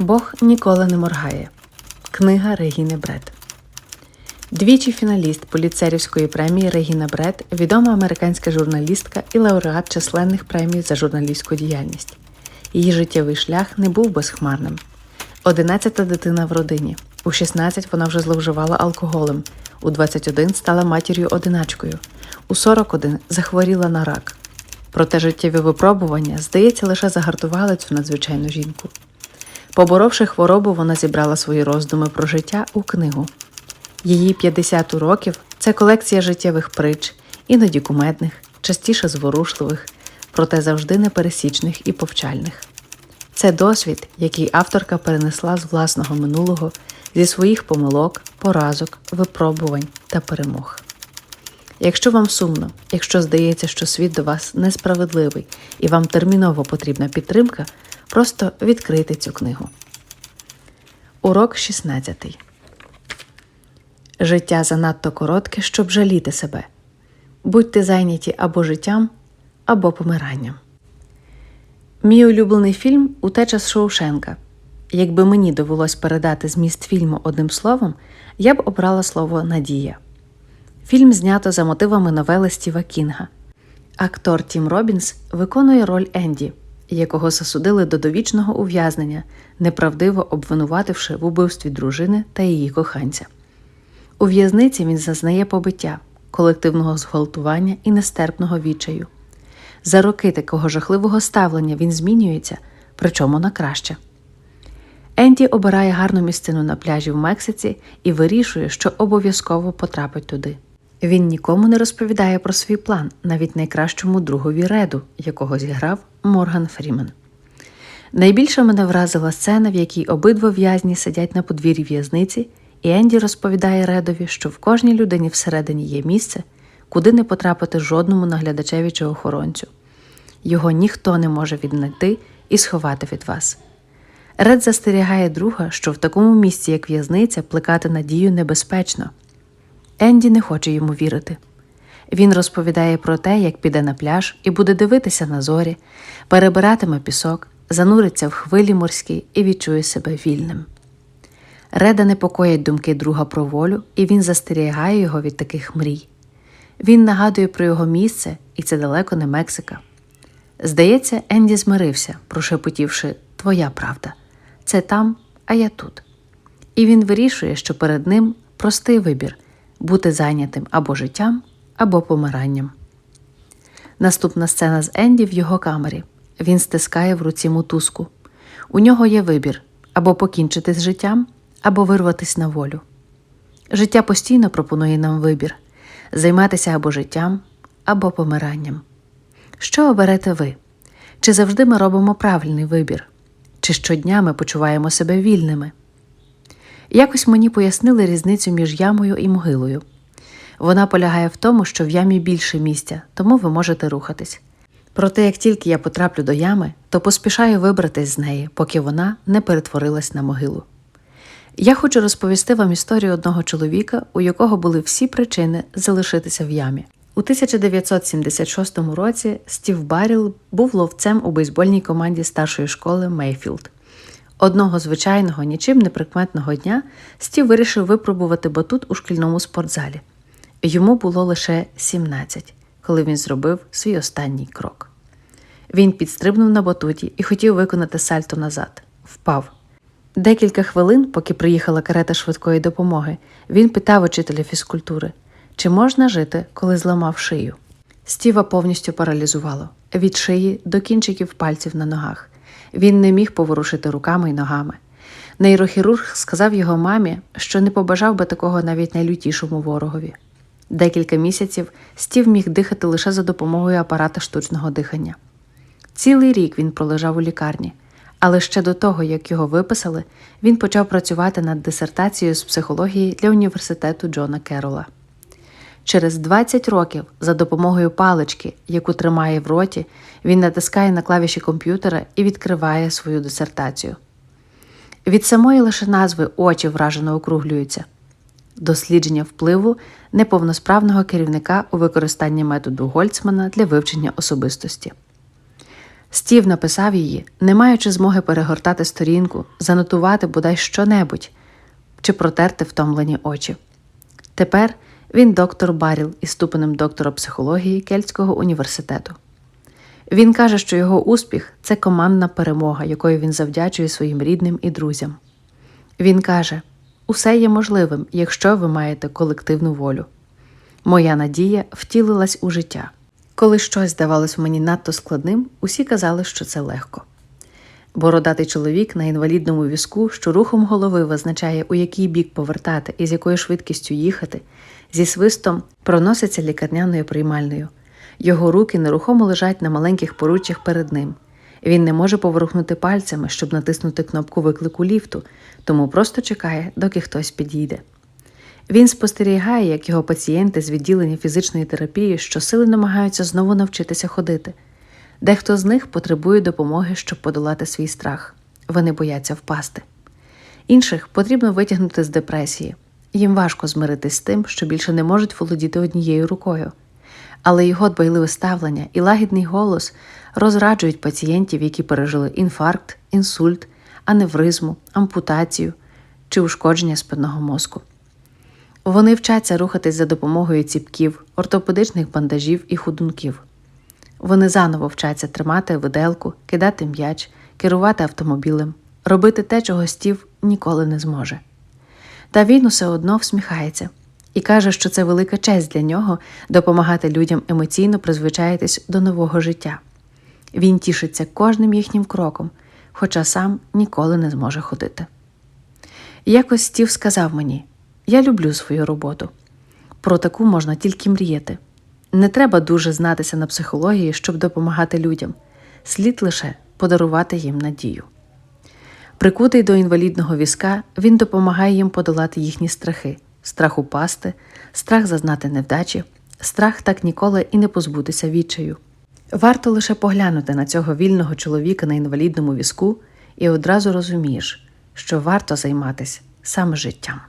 Бог ніколи не моргає. Книга Регіни Бред. Двічі фіналіст поліцерівської премії Регіна Бред, відома американська журналістка і лауреат численних премій за журналістську діяльність. Її життєвий шлях не був безхмарним. Одинадцята дитина в родині. У 16 вона вже зловживала алкоголем. У 21 стала матір'ю одиначкою. У 41 захворіла на рак. Проте життєві випробування, здається, лише загартували цю надзвичайну жінку. Поборовши хворобу, вона зібрала свої роздуми про життя у книгу. Її 50 років це колекція життєвих притч, іноді кумедних, частіше зворушливих, проте завжди непересічних і повчальних. Це досвід, який авторка перенесла з власного минулого, зі своїх помилок, поразок, випробувань та перемог. Якщо вам сумно, якщо здається, що світ до вас несправедливий і вам терміново потрібна підтримка, просто відкрийте цю книгу. Урок 16. Життя занадто коротке, щоб жаліти себе. Будьте зайняті або життям, або помиранням. Мій улюблений фільм Утеча з Шоушенка. Якби мені довелось передати зміст фільму одним словом, я б обрала слово Надія. Фільм знято за мотивами новели Стіва Кінга. Актор Тім Робінс виконує роль Енді, якого засудили до довічного ув'язнення, неправдиво обвинувативши в убивстві дружини та її коханця. У в'язниці він зазнає побиття, колективного зґвалтування і нестерпного відчаю. За роки такого жахливого ставлення він змінюється, причому на краще. Енді обирає гарну місцину на пляжі в Мексиці і вирішує, що обов'язково потрапить туди. Він нікому не розповідає про свій план, навіть найкращому другові Реду, якого зіграв Морган Фрімен. Найбільше мене вразила сцена, в якій обидва в'язні сидять на подвір'ї в'язниці, і Енді розповідає Редові, що в кожній людині всередині є місце, куди не потрапити жодному наглядачеві чи охоронцю. Його ніхто не може віднайти і сховати від вас. Ред застерігає друга, що в такому місці, як в'язниця, плекати надію небезпечно. Енді не хоче йому вірити. Він розповідає про те, як піде на пляж і буде дивитися на зорі, перебиратиме пісок, зануриться в хвилі морські і відчує себе вільним. Реда непокоїть думки друга про волю, і він застерігає його від таких мрій. Він нагадує про його місце, і це далеко не Мексика. Здається, Енді змирився, прошепотівши Твоя правда. Це там, а я тут. І він вирішує, що перед ним простий вибір бути зайнятим або життям, або помиранням. Наступна сцена з Енді в його камері. Він стискає в руці мотузку. У нього є вибір або покінчити з життям, або вирватися на волю. Життя постійно пропонує нам вибір займатися або життям, або помиранням. Що оберете ви? Чи завжди ми робимо правильний вибір? Чи щодня ми почуваємо себе вільними? Якось мені пояснили різницю між ямою і могилою. Вона полягає в тому, що в ямі більше місця, тому ви можете рухатись. Проте, як тільки я потраплю до ями, то поспішаю вибратись з неї, поки вона не перетворилась на могилу. Я хочу розповісти вам історію одного чоловіка, у якого були всі причини залишитися в ямі. У 1976 році Стів Баріл був ловцем у бейсбольній команді старшої школи Мейфілд. Одного звичайного, нічим не прикметного дня Стів вирішив випробувати батут у шкільному спортзалі. Йому було лише 17, коли він зробив свій останній крок. Він підстрибнув на батуті і хотів виконати сальто назад. Впав. Декілька хвилин, поки приїхала карета швидкої допомоги, він питав учителя фізкультури, чи можна жити, коли зламав шию. Стіва повністю паралізувало від шиї до кінчиків пальців на ногах. Він не міг поворушити руками й ногами. Нейрохірург сказав його мамі, що не побажав би такого навіть найлютішому ворогові. Декілька місяців Стів міг дихати лише за допомогою апарата штучного дихання. Цілий рік він пролежав у лікарні, але ще до того, як його виписали, він почав працювати над дисертацією з психології для університету Джона Керола. Через 20 років за допомогою палички, яку тримає в роті, він натискає на клавіші комп'ютера і відкриває свою дисертацію. Від самої лише назви очі вражено округлюються. Дослідження впливу неповносправного керівника у використанні методу Гольцмана для вивчення особистості. Стів написав її, не маючи змоги перегортати сторінку, занотувати бодай щонебудь чи протерти втомлені очі. Тепер він доктор Баріл із ступенем доктора психології Кельтського університету. Він каже, що його успіх це командна перемога, якою він завдячує своїм рідним і друзям. Він каже: усе є можливим, якщо ви маєте колективну волю. Моя надія втілилась у життя. Коли щось здавалось мені надто складним, усі казали, що це легко. Бородатий чоловік на інвалідному візку, що рухом голови визначає, у який бік повертати і з якою швидкістю їхати, зі свистом проноситься лікарняною приймальною. Його руки нерухомо лежать на маленьких поруччях перед ним. Він не може поворухнути пальцями, щоб натиснути кнопку виклику ліфту, тому просто чекає, доки хтось підійде. Він спостерігає, як його пацієнти з відділення фізичної терапії щосили намагаються знову навчитися ходити. Дехто з них потребує допомоги, щоб подолати свій страх. Вони бояться впасти. Інших потрібно витягнути з депресії. Їм важко змиритись з тим, що більше не можуть володіти однією рукою. Але його дбайливе ставлення і лагідний голос розраджують пацієнтів, які пережили інфаркт, інсульт, аневризму, ампутацію чи ушкодження спинного мозку. Вони вчаться рухатись за допомогою ціпків, ортопедичних бандажів і ходунків. Вони заново вчаться тримати виделку, кидати м'яч, керувати автомобілем, робити те, чого стів ніколи не зможе. Та він усе одно всміхається і каже, що це велика честь для нього допомагати людям емоційно призвичаїтись до нового життя. Він тішиться кожним їхнім кроком, хоча сам ніколи не зможе ходити. Якось Стів сказав мені: я люблю свою роботу. Про таку можна тільки мріяти. Не треба дуже знатися на психології, щоб допомагати людям, слід лише подарувати їм надію. Прикутий до інвалідного візка, він допомагає їм подолати їхні страхи: страх упасти, страх зазнати невдачі, страх так ніколи і не позбутися відчаю. Варто лише поглянути на цього вільного чоловіка на інвалідному візку, і одразу розумієш, що варто займатися саме життям.